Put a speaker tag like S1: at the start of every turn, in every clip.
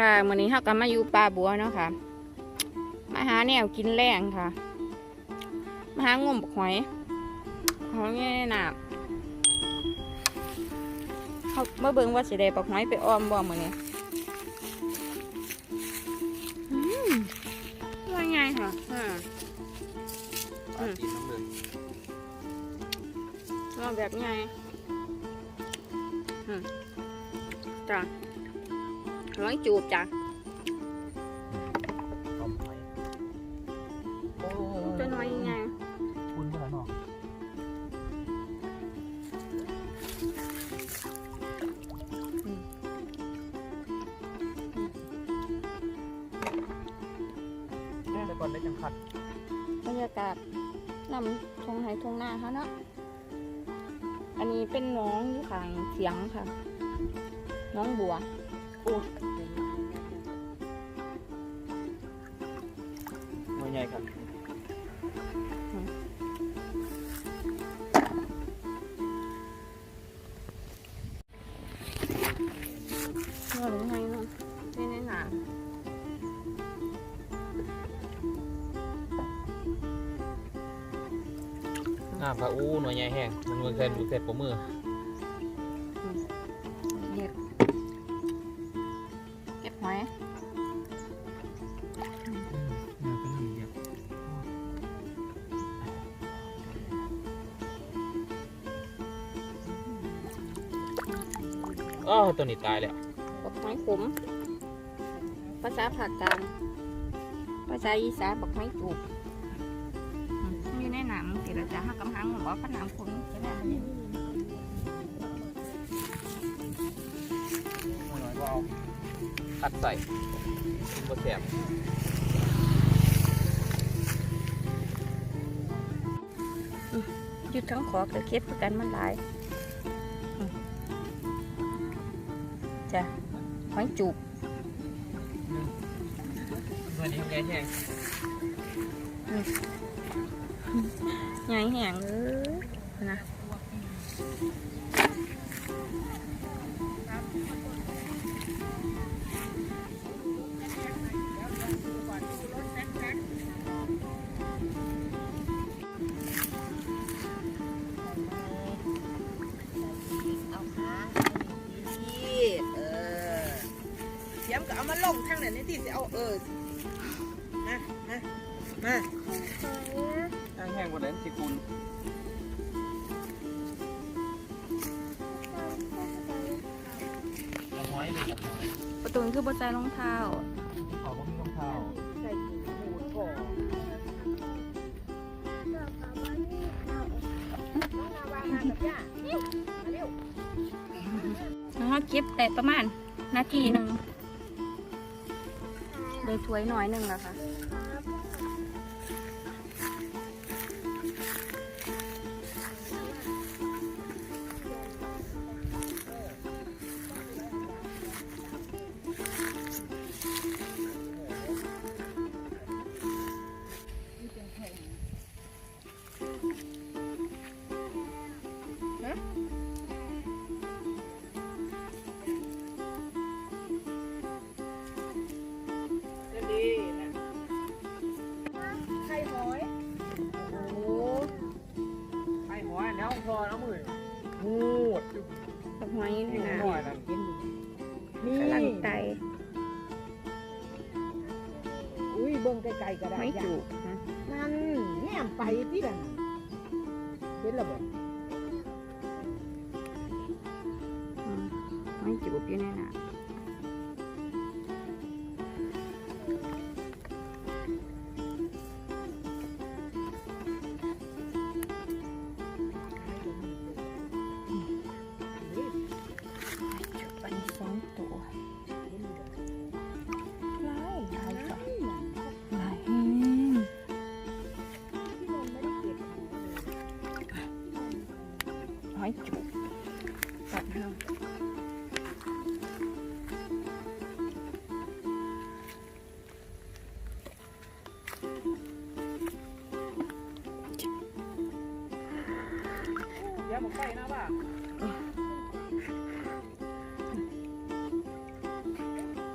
S1: ค่ะมื้อนี้เฮาก็มาอยู่ป่าบัวเนาะค่ะ มาหาแนวกินแรงค่ะ มาหางมบักหอยหอยแง่น้ำเขามาเบิ่งว่าสิได้บักหอยไปอ้อมบ่มื้อนี้อืมว่าไงค่ะอ่าอืม
S2: กินน้ำเลย
S1: ว่าแบบไงอืมจ้ะ หอยจูบจ้ะ
S2: ต้มหอยโอ้
S1: ตัวน้อยยังไง
S2: คุณเมื่อไหร่เนาะแต่ก่อนได้จังคัด
S1: บรรยากาศนำทงไห้ทงหน้าเขาเนาะอันนี้เป็นน้องอยู่ข้างเสียงค่ะ น้องบัว
S2: มวยใหญ่ครับ
S1: เมื่อหรือไงเนาะนี่ในหนา
S2: น้ำพระอู้หน่วยใหญ่แห้งมันมือเคยดูเสร็จผมมือ ตัวนี้ตายแล้ว
S1: บักหอยขม ภาษาภาคกลาง ภาษาอีสานบักหอยจูบอืมอยู่ในหนังสิเราจะหักกำหังบอกว่าขนามคนจะได้มันเนี่ย
S2: หน่อยก็เอาคัดใส่บะแสบ
S1: หยุดทั้งขอกับเก็บคือกันมันหลาย อยจูบ
S2: ตัวนี้ใหญ่แห้ง
S1: ใหญ่แห้งเลยนะ
S3: มา
S2: แห้งกว่านั้นสิคุณหอยเลย
S1: ประตูนี่คือบนใจรองเท้า
S2: เขาก็มีรองเท้า
S3: ใส่หูก่อ
S1: แล้วก็เก็บแต่ประมาณนาทีหนึ่งได้ถ้วยหน่อยหนึ่งแล้วค่ะ
S3: จะ หอย
S2: นี่
S1: นะ
S2: หอยนั่น
S3: กินนี่
S1: กำลังไต
S3: อุ้ยเบิ่งไกลๆก็ได้
S1: อย
S3: จ้ะ
S1: จูบนะ
S3: นั่นแง่มไปที่นั่นเป็นและบ่
S1: อื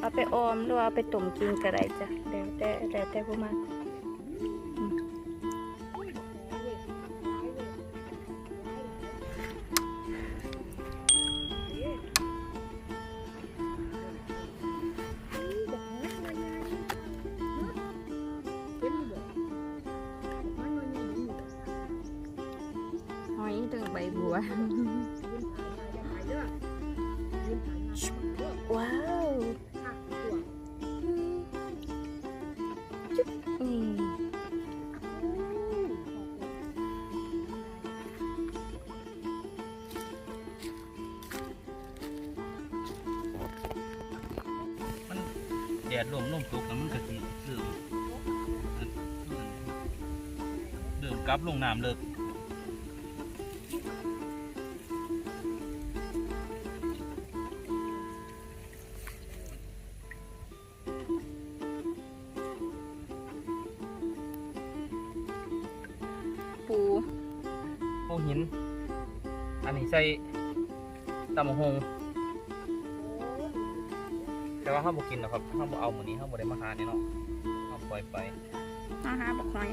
S1: เอาไปออมหรือเอาไปต้มกินก็ได้จ้ะแล้วแต่แล้วแต่พวกมัน งใบบัวว้าวจุ๊บนี่
S2: แดดลมลมตกแล้วมันก็สิเริ่มเริ่มกลับลงน้ำเลิก ฮงแต่ว่าห้ามบ่กินหรอกครับห้ามบ่เอาหมื้อนี้ห้ามบ่ได้มาหาเนี่ยเนาะห้ามปล่อยไป
S1: มาหาบักหอย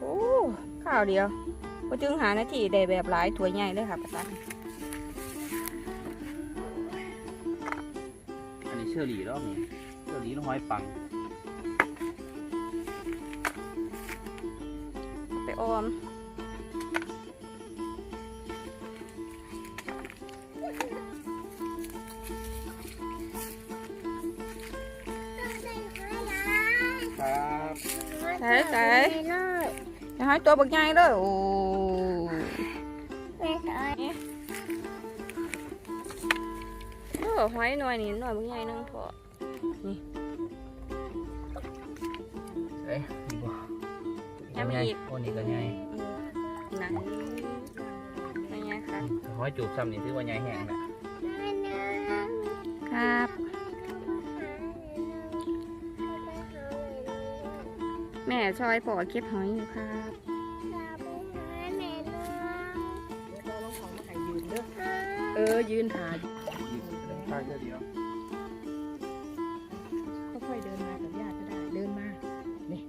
S1: โอ้ข้าวเดียวพอจึงหานาทีได้แบบหลายถ้วยใหญ่เลยค่ะป้าตา
S2: อัน ชอรี่แล้วนี่เชอรี่แล้วหอยปัง
S1: ไปออม
S2: ครับ
S1: ใส่ใส่อย่าให้ตัวบักใหญ่เลยโอ้ หอยหน่อยนี่หน่อยบักใหญ่นึงพอ
S2: เอ้ยนี่บ่
S1: ยังมีอีก
S2: โอ้นี่ก็ใหญ่
S1: นั่นเป็นไงคะ
S2: หอยจูบซ้ำนี่ถือว่าใหญ่แห้งแหละ
S1: ครับแม่ช่วยปอเก็บหอยอยู่ครับเออ ยืนถ่าย
S2: ใช่เชอรี่แล้ว
S3: ค่อยๆเดินมากับญาติก็ได้เดินมานี่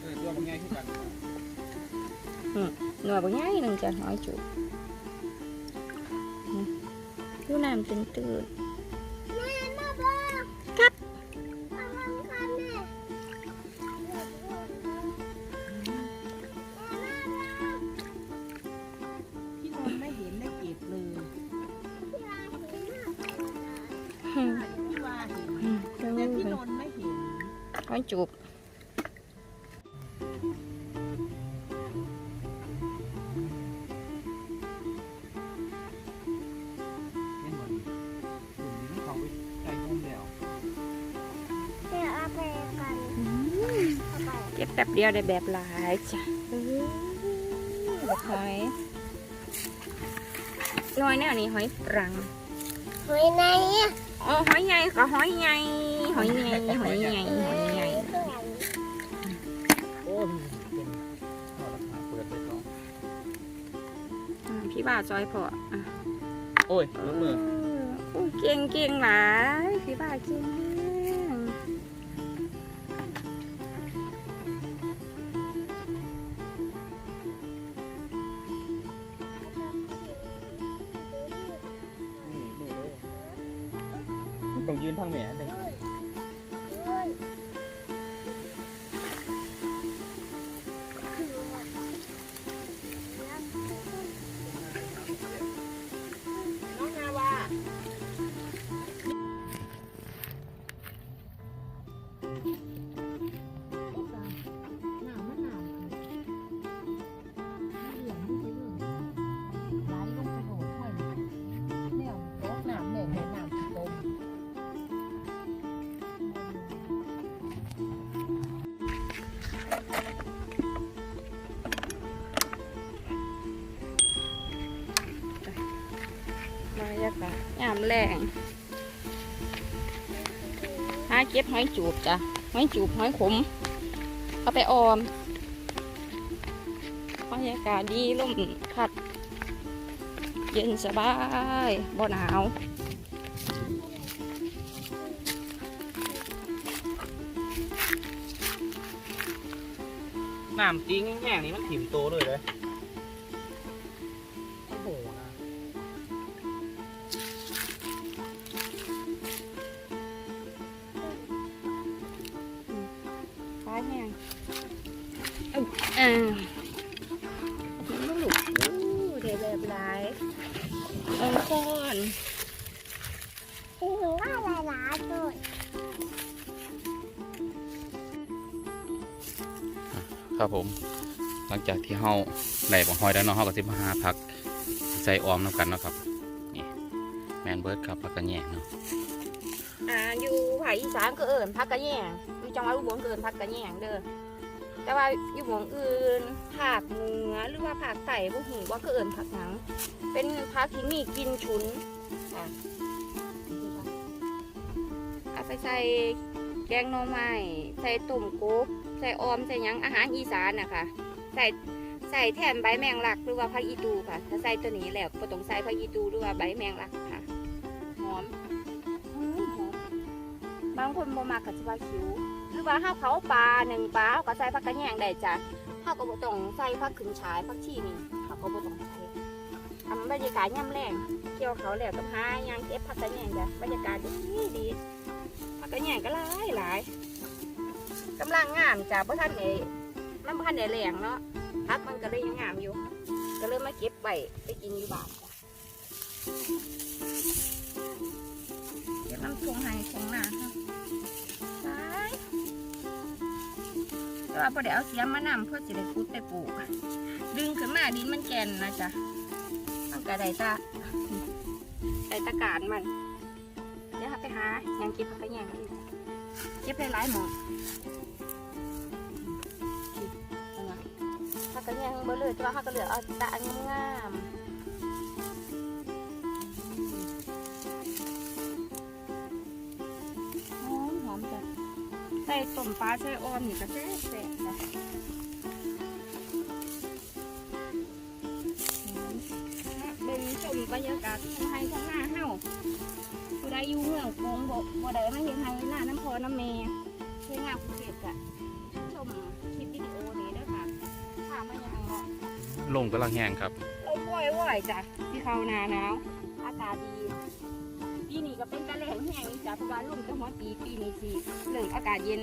S2: เออตัวมันใหญ่ขึ้นกัน
S1: หน่วยบางอย่างหนึ่งจะหอยจุบดูน้ำตื่นตื่
S3: ห
S1: อยจุบ
S2: เห็นบ่นี่อืมนี่เขาไปใส่ห่มแล้ว
S1: เก็บแป๊บเดียวได้แบบหลายจ้ะเออบักหอยหอยแนวนี้หอยรัง
S4: หอยในอะ
S1: อ๋อหอยใหญ่ก็หอยใหญ่หอยใหญ่หอยใหญ่หอย ซอยพออะ
S2: โอ้ยยกมือ
S1: โอ้ยเก่งเก่งหลายพี่บ่าวเก่งแห้ง
S2: นี่นี่เลยมันต้องยืนทางแหม่ำ
S1: แรงหาเก็บหอยจูบจ้ะหอยจูบหอยขมเอาไปออมบรรยากาศดีลมพัด เย็นสบายบ่หนาว
S2: น้ำจริงแห้งๆนี่มันถิ่มโตเลยเลย ห้
S1: งเอ้าอ่าลูกอู้เดี๋ยวแบบหลายเอาก่อน
S4: หนูว่าหลายหลายสุด
S5: ครับผม หลังจากที่เฮาได้บักหอยแล้วเนาะเฮาก็สิมาหาผักใส่ออมนํกันเนาะครับนี่แมนเบิร์ดครับผักกระแยงเนาะ
S1: อ่าอยู่ภาคอีสานก็เอิญพักกระแยง จังหวัดอุบลก็เอิญพักกระแยงเด้อแต่ว่าอยู่หมองอื่นภาคเหนือหรือว่าภาคใต้บ่ฮู้ว่าก็เอิญผักหยัง เป็นผักที่มีกินฉุนอะเอาไปใส่แกงหน่อไม้ใส่ต้มกบใส่ออมใส่ยังอาหารอีสานนะคะใส่ใส่แทนใบแมงลักหรือว่าผักอีตูค่ะ ถ้าใส่ตัวนี้แล้วก็ต้องใส่ผักอีตูหรือว่าใบแมงลักค่ะหอมหอมบางคนบ่มักกับสิว่าคิว หรือว่าห้าเขาปลาหนึ่งปลาเขาก็ใส่ผักกระแยงได้จ้ะห้าก็บ่ต้องใส่ผักขึ้นฉายผักชีนี่เขาก็บ่ต้องใส่ทำบรรยากาศย่ำแรงเกี่ยวเขาแล้วก็หายางเก็บผักกระแยงจ้ะบรรยากาศดีดีผักกระแยงก็หลายหลายกำลังงามจ้ะบ่ทันได้มันบ่ทันได้แรงเนาะผักมันก็เลยยังงามอยู่ ก็เลยมาเก็บไว้ไปกินอยู่บ้านจ้ะเดี๋ยวน้ำทงให้ทงหน้า แต่ว่าพอเดี๋ยวเอาเสียมมานำเพื่อจะได้คุดได้ปลูก ดึงขึ้นมาดินมันแก่นนะจ๊ะมันก็ได้ตาได้ตะการมัน เดี๋ยวไปหายังเก็บผักกระแยงกันอีกเก็บได้หลายหมอเอามาผักกระแยงเบอร์เลยแต่ว่าเขาก็เหลือเอาตาอันงาม ส่ต้มปลาใส่ออมนี่ก็แซ่บแซ่บจ้ะเป็นชมบรรยากาศทางไทยทางหน้าเฮาผู้ใดอยู่เมืองกรุงบ่บ่ได้มาเห็นไทยหน้าน้ำพอน้ำเมย์เพื่องานภูเก็ตอะชมคลิปวิดีโอนี้ด้อค่ะถามมายังเนาะ
S5: ลมกำลังแห้งครับ
S1: โอ้ยว่อยจ้ะที่เขาหนาหนาวอา นี้ก็เป็นกระแหลงแห้งจ้ะเพราะว่าลมจะหัวปีปีนี้สิเรื่องอากาศเย็น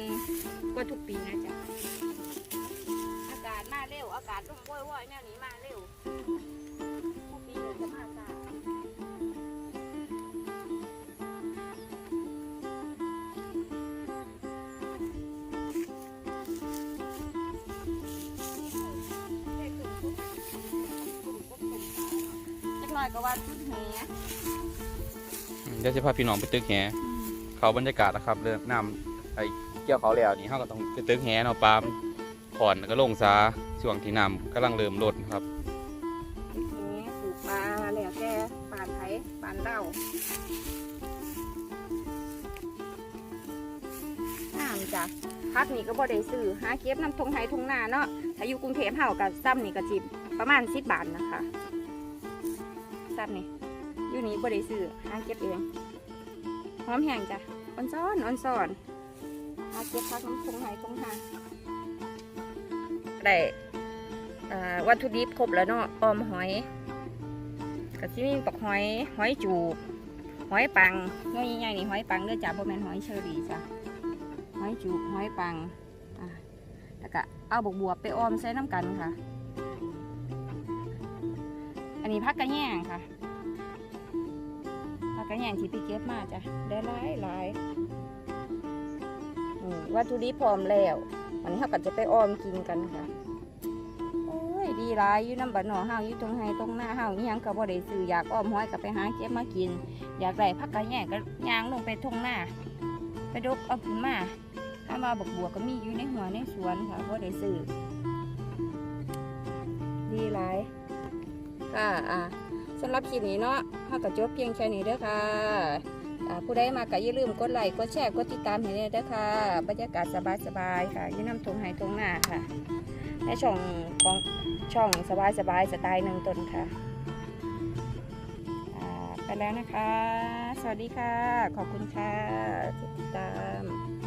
S1: กว่าทุกปีนะจ๊ะอากาศมาเร็ว อากาศลมว่อยว่อยๆแนวนี้มาเร็วทุกปีเลยจะมาจ้าจักหน่อยก็ว่าชุดแห
S5: เดี๋ยวจะพาพี่น้องไปตึกแหเขาบรรยากาศนะครับเรื่องน้ำไอ้เกี่ยวเขาแล้วนี่เฮาก็ต้องไปตึกแหเนาะปลามขอนแล้วก็ลงซาช่วงที่น้ำกำลังเริ่มลดครับ
S1: นี่ปลูกปลาแล้วแกปานไผ่ปานเล่าน้ำจ้ะพักนี่ก็บ่ได้ซื้อหาเก็บน้ำทงไห้ทงนาเนาะถ้าอยู่กรุงเทพเฮากับซ้ำนี่ก็จิบประมาณสิบบาทนะคะซ้ำนี่ อยู่นี่บ่ได้ซื้อหาเก็บเองหอมแห้งจ้ะอ่อนซ้อนอ่อนซ้อนหาเก็บพักน้ำทงไห้ทงนาได้วัตถุดิบครบแล้วเนาะออมหอยกะที่มีปักหอยหอยจูบหอยปังน้อยใหญ่นี่หอยปังเด้อจ้ะบ่แม่นหอยเชอรี่จ้ะหอยจูบหอยปังอ่าแล้วก็เอาบกบวบไปออมใส่น้ำกันค่ะ อันนี้พักกระแยงค่ะ พักกระแยงที่ไปเก็บมาจ้ะได้หลายหลายอืมวัตถุดิบพร้อมแล้ววันนี้เราก็จะไปอ้อมกินกันค่ะโอ้ยดีหลายอยู่น้ำบัดหน่อเฮาอยู่ตรงไห้ตรงหน้าเฮาอิหยังก็บ่ได้ซื้ออยากอ้อมห้อยก็ไปหาเก็บมากิน อยากได้ผักกระแยงก็ย่างลงไปทงหน้า ไปดกเอาขึ้นมาถ้ามาบักบัวก็มีอยู่ในหัวในสวนค่ะบ่ได้ซื้อดีหลายก็อ่า สำหรับคลิปนี้เนาะเฮาก็จบเพียงแค่นี้เด้อค่ะผู้ใดมาก็อย่าลืมกดไลค์กดแชร์กดติดตามให้แน่เด้อค่ะ บรรยากาศสบายๆค่ะอยืนนำทงไห้ทงหน้าค่ะ ในช่องของช่องสบายๆสไตล์หนึ่งตนค่ะไปแล้วนะคะ สวัสดีค่ะ ขอบคุณค่ะติดตาม